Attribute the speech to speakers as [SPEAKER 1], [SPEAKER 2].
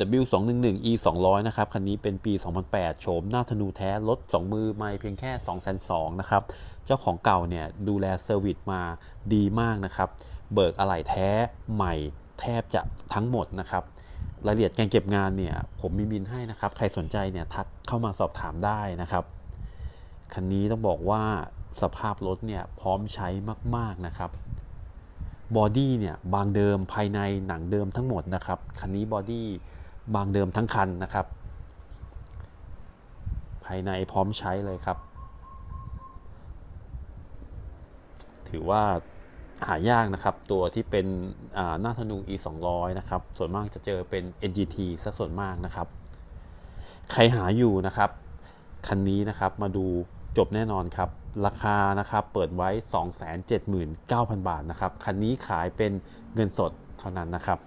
[SPEAKER 1] W211 E 200 นะครับ คันนี้เป็นปี 2008 โฉมหน้าธนูแท้ รถ 2 มือไม่เพียงแค่2,200นะครับ เจ้าของเก่าเนี่ย ดูแลเซอร์วิสมาดีมากนะครับ เบิกอะไหล่แท้ใหม่แทบจะทั้งหมดนะครับ รายละเอียดการเก็บงานเนี่ย ผมมีบินให้นะครับ ใครสนใจเนี่ย ทักเข้ามาสอบถามได้นะครับ คันนี้ต้องบอกว่าสภาพรถเนี่ย พร้อมใช้มาก ๆนะครับ บอดี้เนี่ยบางเดิมภายในหนังเดิมทั้งหมดนะครับ คันนี้บอดี้บางเดิมทั้งคันนะครับ ภายในพร้อมใช้เลยครับ ถือว่าหายากนะครับ ตัวที่เป็นอ่าหน้าธนู e 2 0 0นะครับ ส่วนมากจะเจอเป็น NGT ซะส่วนมากนะครับ ใครหาอยู่นะครับ คันนี้นะครับมาดูจบแน่นอนครับ ราคานะครับเปิดไว้ 279,000 บาทนะครับ คันนี้ขายเป็นเงินสดเท่านั้นนะครับ